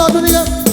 の遊び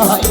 Bye.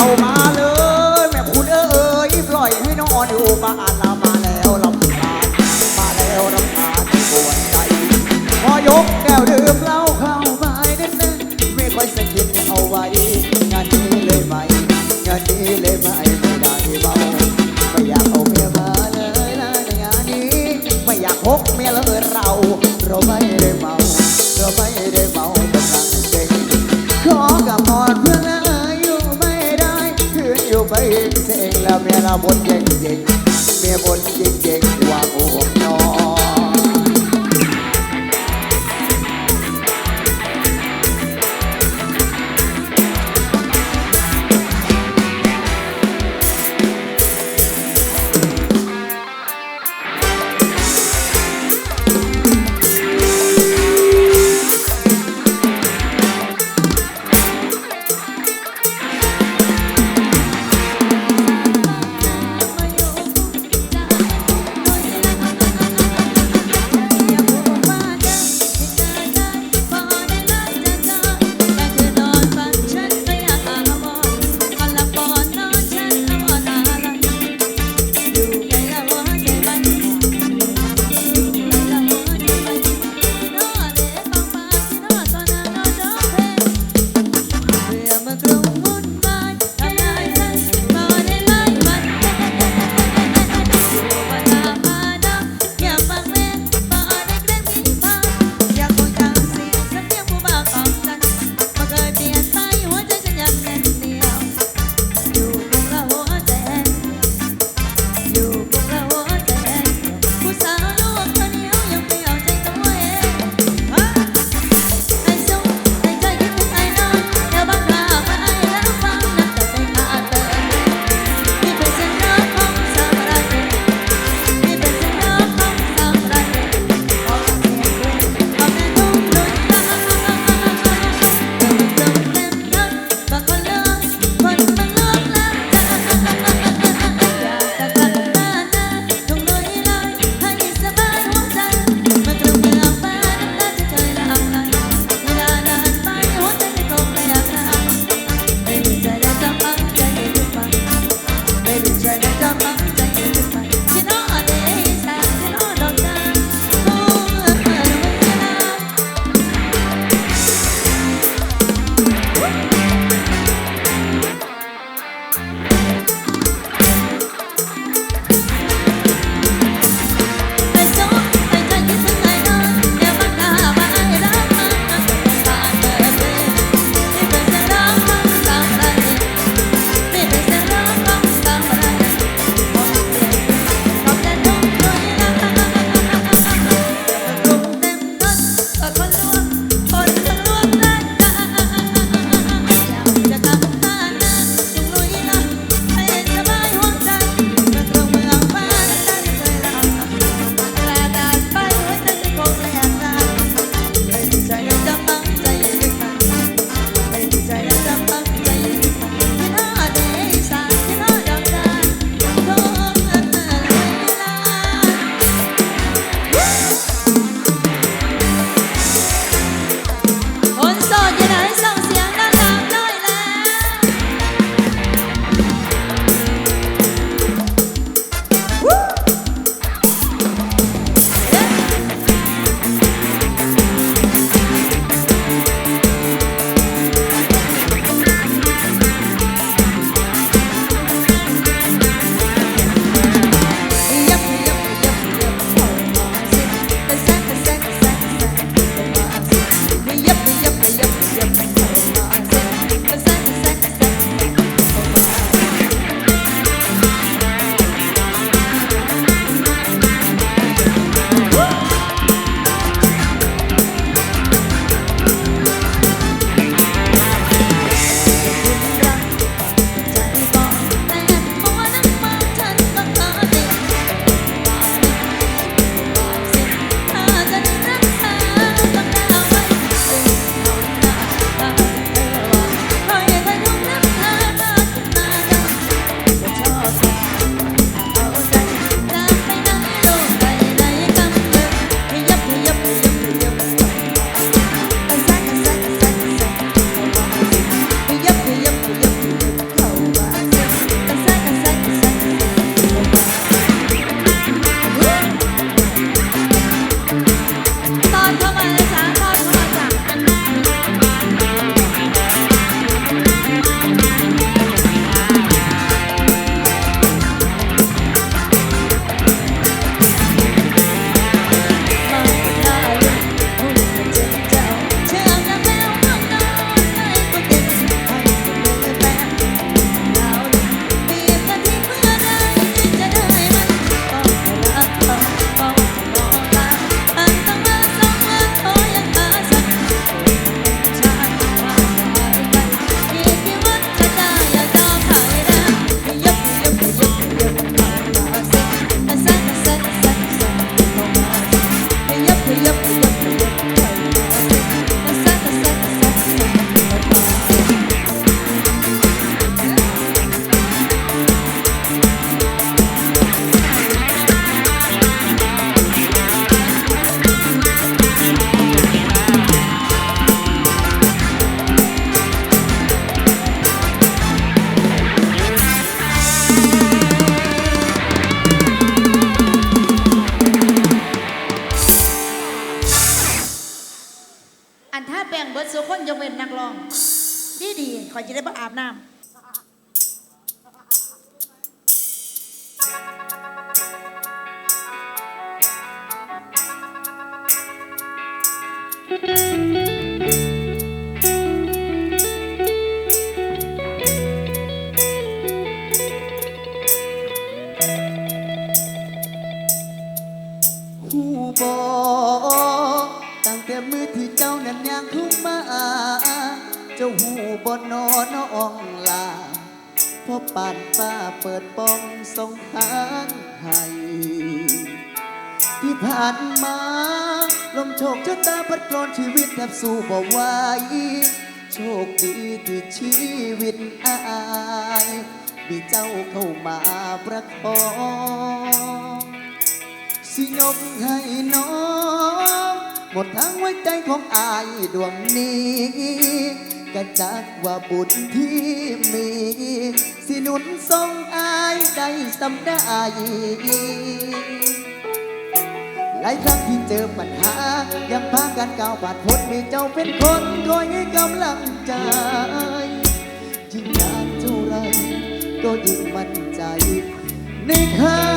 oh my เก่งๆเมียบนเก่งๆว่าผม อันถ้าแบ่งเบิดสุคนยกเว้นนักร้อง ดีดีขอจะได้บ่อาบน้ำหู บอนอนน้องลาพราะป่านป้าเปิดปองส่งทางให้ที่ผ่านมา ลมโชคชะตาพัดกลอนชีวิตแทบสู้บ่ไหวโชคดีที่ชีวิตอายมีเจ้าเข้ามาประคองสิยกให้น้อง หมดทั้งไว้ใจของอายดวงนี้ กะจักว่าบุญที่มี สิหนุนทรงอายได้สำได้หลายครั้งที่เจอปัญหา ยังพากันก้าวผ่านพ้นมีเจ้าเป็นคนคอยให้กำลังใจยิ่งนานเท่าไรก็ยิ่งมั่นใจในคำ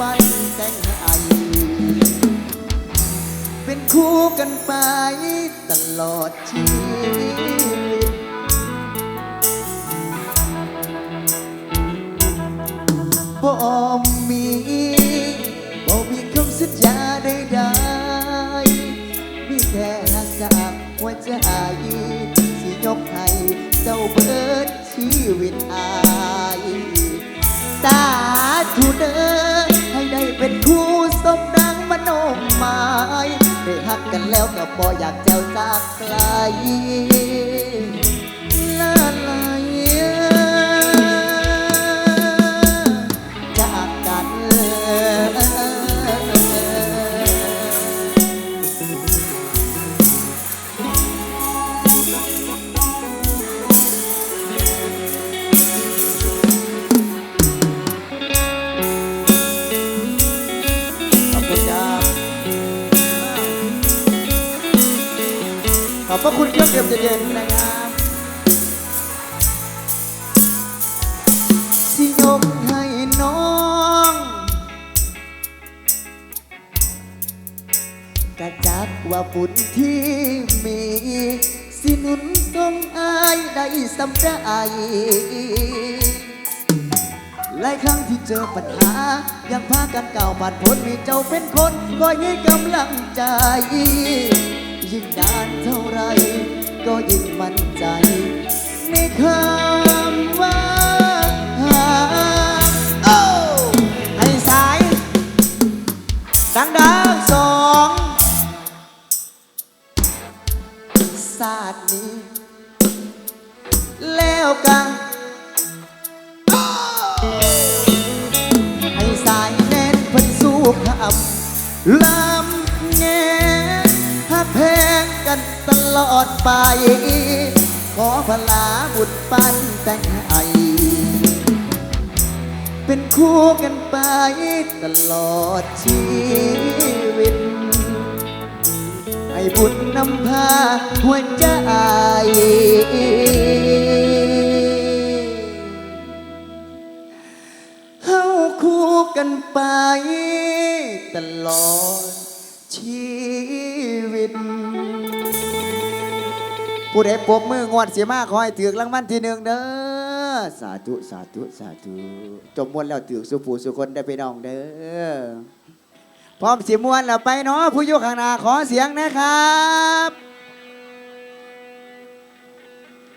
ฝันแต่งให้ เป็นคู่กันไปตลอดชีวิตบ่มีบ่มีคำสัญญาใดๆมีแค่หักจากหัวใจสิยกให้เจ้าเบิดชีวิตอาย สาธุเด้อ ยเป็นคู่สมดังมโนหมายได้หักกันแล้วก็บ่อยากแจวจากไกล บุญที่มี สิหนุนทรงอายได้สำได้หลายครั้งที่เจอปัญหา ยังพากันก้าวผ่านพ้นมีเจ้าเป็นคนคอยให้กำลังใจ ยิ่งนานเท่าไร ก็ยิ่งมั่นใจ ในคำว่าหาโอ้ให้สายดังๆ ลำแงหักแพงกันตลอดไป ขอพลาบุญปันแต่งให้เป็นคู่กันไปตลอดชีวิต ให้บุญนำพาหัวใจเฮาคู่กันไป ตลอดชีวิต ผู้ใดปรบมืองวดเสียมากขอให้ถือรางวัลที่หนึ่งเด้อสาธุสาธุสาธุจบมวนแล้วถือสุผู้สุคนได้ไปน้องเด้อพร้อมสิมวนแล้วไปเนาะผู้ยู่ข้างหน้าขอเสียงนะครับ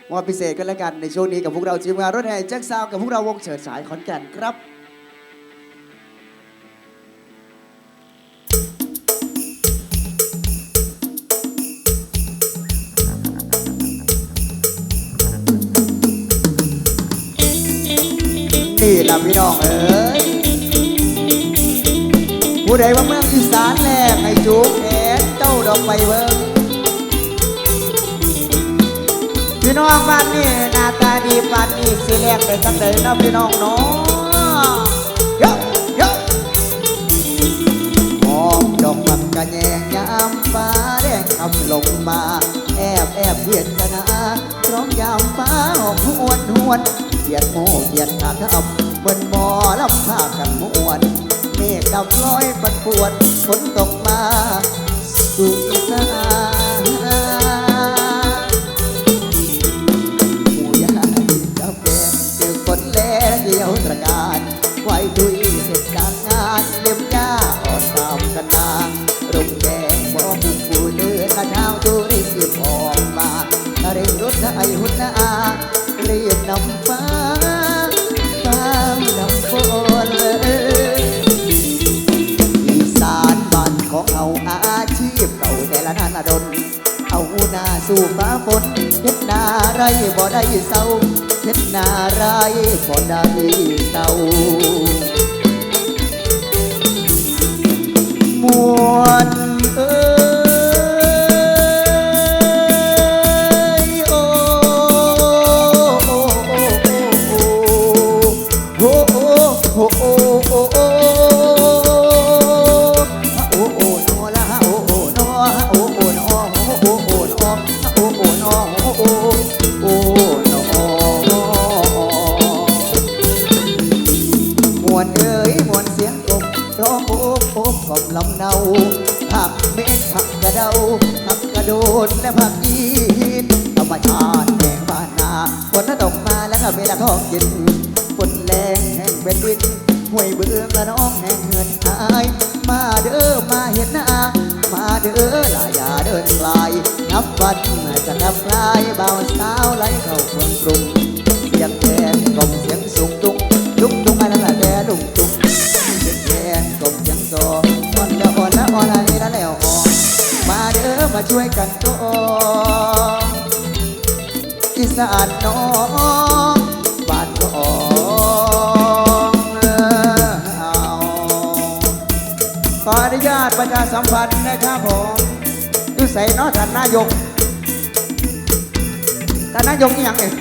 มอบพิเศษกันแล้วกันในช่วงนี้กับพวกเราทีมงานรถแห่แจ็คซาวกับพวกเราวงเฉิดสายขอนแก่นครับ นี่ล่ะพี่น้องเอ๋ยผู้ใดว่าเมืองอีสานแลกให้จูงแขนเจ้าดอกไปเบิ้งพี่น้องบ้านนี่หน้าตาดีปานนี้สิแรกได้จักได๋เนาะพี่น้องเนาะยกยกหอมดอกบักกะแยงยามฟ้าแดงคำลงมา แอบแอบเวียนกันนะร้องยามฟ้าหอมหวนหวนียดโมเกียดขาดทับเบิดบ่อลำพากันมวนเมฆดำลอยปัดปวดฝนตกมาสุสานหมู่ยาดกาแฟคือคนแลเดียวตระการู่ฟ้าฝนเห็ดนาไรบ่ได้เศร้าเห็ดนาไรบ่ได้เศร้า ห่วยเบื้องละน้องแห่งเหินหายมาเด้อมาเห็นหน้ามาเด้อลายาเดินไกลนับวันจะนับลายเบาสาวไหลเข้าเมืองกรุงเสียงแคนกลมเสียงสุงตุกลุกตุกอะไรละแต่ลุงตุกเสียงแคนกลมเสียงโซอ่อนละอ่อนละอ่อนละนี่ละแล้วอ่อนมาเด้อมาช่วยกันโตอีสานน้อง สัมพันธ์นะครับผมอยู่ใส่นอท่านนายกท่านนายกนี่ยังเนี่ย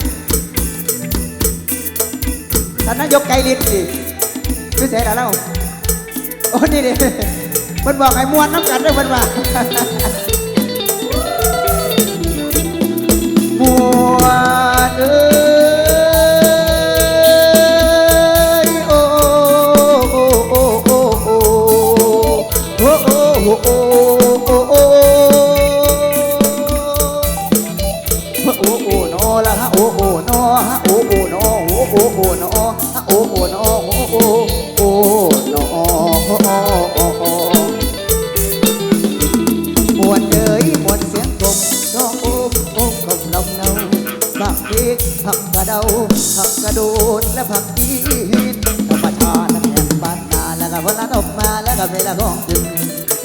ท่านนายกไกลลิ้นดิอยู่ใส่แล้วโอ้นี่ดิเพิ่นบอกให้ม้วนน้ำกันด้วยเพิ่นว่า ดาผักกระโดดและผักดีธรรมชาติแห่งบ้านนาแล้วก็พลันออกมาแล้วก็เวลาของดึง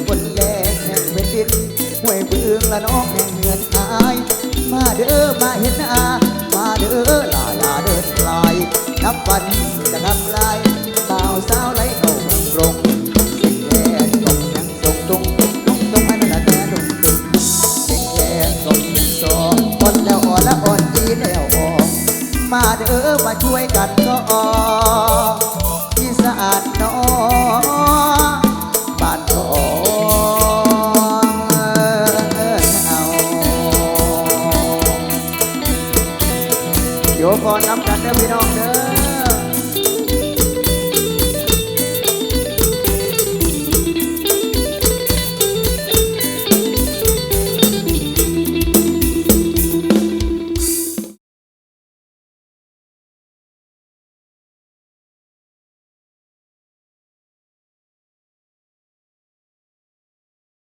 บนแลกแห่งเป็นดินห้วยเบืองและน้องแห่งเงินอาย มาเด้อมาเห็นหน้ามาเด้อลาลาเดินกลนับวันจะนับลาย เด้อมาช่วยกันก็ออีสานน้อง